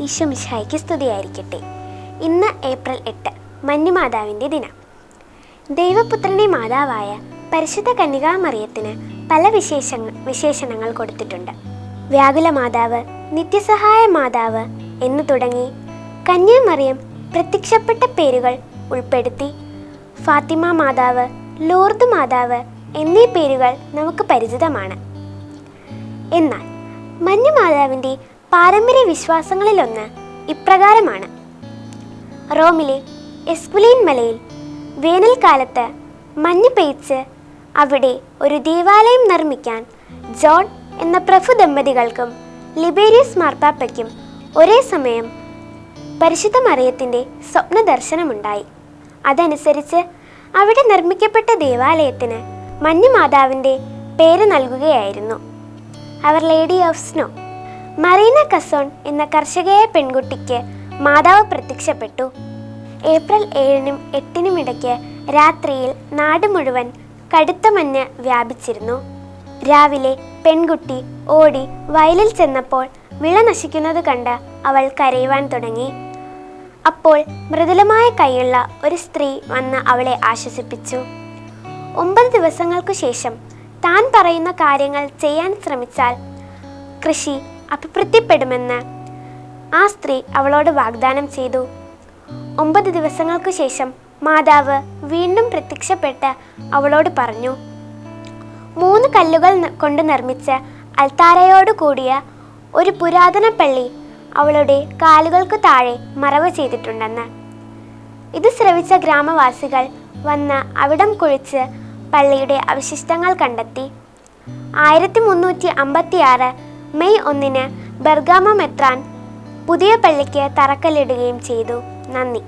ഈശോമിശായിക്ക് സ്തുതിയായിരിക്കട്ടെ. ഇന്ന് ഏപ്രിൽ എട്ട് മഞ്ഞുമാതാവിന്റെ ദിനം. ദൈവപുത്രനെ മാതാവായ പരിശുദ്ധ കന്യകാമറിയത്തിന് പല വിശേഷങ്ങൾ വിശേഷണങ്ങൾ കൊടുത്തിട്ടുണ്ട്. വ്യാകുല മാതാവ് നിത്യസഹായ മാതാവ് എന്നു തുടങ്ങി കന്യാമറിയം പ്രത്യക്ഷപ്പെട്ട പേരുകൾ ഉൾപ്പെടുത്തി ഫാത്തിമ മാതാവ് ലോർദ് മാതാവ് എന്നീ പേരുകൾ നമുക്ക് പരിചിതമാണ്. എന്നാൽ മഞ്ഞുമാതാവിന്റെ പാരമ്പര്യ വിശ്വാസങ്ങളിലൊന്ന് ഇപ്രകാരമാണ്. റോമിലെ എസ്കുലീൻ മലയിൽ വേനൽക്കാലത്ത് മഞ്ഞ് പെയ്ച്ച് അവിടെ ഒരു ദേവാലയം നിർമ്മിക്കാൻ ജോൺ എന്ന പ്രഭു ദമ്പതികൾക്കും ലിബേരിയസ് മാർപ്പാപ്പയ്ക്കും ഒരേ സമയം പരിശുദ്ധ മറിയത്തിന്റെ സ്വപ്ന ദർശനമുണ്ടായി അതനുസരിച്ച് അവിടെ നിർമ്മിക്കപ്പെട്ട ദേവാലയത്തിന് മഞ്ഞുമാതാവിന്റെ പേര് നൽകുകയായിരുന്നു. അവർ ലേഡി ഓഫ് സ്നോ മറീന കസോൺ എന്ന കർഷകയായ പെൺകുട്ടിക്ക് മാതാവ് പ്രത്യക്ഷപ്പെട്ടു. ഏപ്രിൽ ഏഴിനും എട്ടിനും ഇടയ്ക്ക് രാത്രിയിൽ നാട് മുഴുവൻ കടുത്ത മഞ്ഞ് വ്യാപിച്ചിരുന്നു. രാവിലെ പെൺകുട്ടി ഓടി വയലിൽ ചെന്നപ്പോൾ വിള നശിക്കുന്നത് കണ്ട് അവൾ കരയുവാൻ തുടങ്ങി. അപ്പോൾ മൃദുലമായ കൈയുള്ള ഒരു സ്ത്രീ വന്ന് അവളെ ആശ്വസിപ്പിച്ചു. ഒമ്പത് ദിവസങ്ങൾക്കു ശേഷം താൻ പറയുന്ന കാര്യങ്ങൾ ചെയ്യാൻ ശ്രമിച്ചാൽ കൃഷി അഭിവൃദ്ധിപ്പെടുമെന്ന് ആ സ്ത്രീ അവളോട് വാഗ്ദാനം ചെയ്തു. ഒമ്പത് ദിവസങ്ങൾക്കു ശേഷം മാതാവ് വീണ്ടും പ്രത്യക്ഷപ്പെട്ട് അവളോട് പറഞ്ഞു മൂന്ന് കല്ലുകൾ കൊണ്ട് നിർമ്മിച്ച അൽത്താരയോട് കൂടിയ ഒരു പുരാതന പള്ളി അവളുടെ കാലുകൾക്ക് താഴെ മറവ് ചെയ്തിട്ടുണ്ടെന്ന്. ഇത് ശ്രവിച്ച ഗ്രാമവാസികൾ വന്ന് അവിടം കുഴിച്ച് പള്ളിയുടെ അവശിഷ്ടങ്ങൾ കണ്ടെത്തി. ആയിരത്തി മുന്നൂറ്റി അമ്പത്തി ആറ് മെയ് ഒന്നിന് ബർഗാമ മെത്രാൻ പുതിയ പള്ളിക്ക് തറക്കല്ലിടുകയും ചെയ്തു. നന്ദി.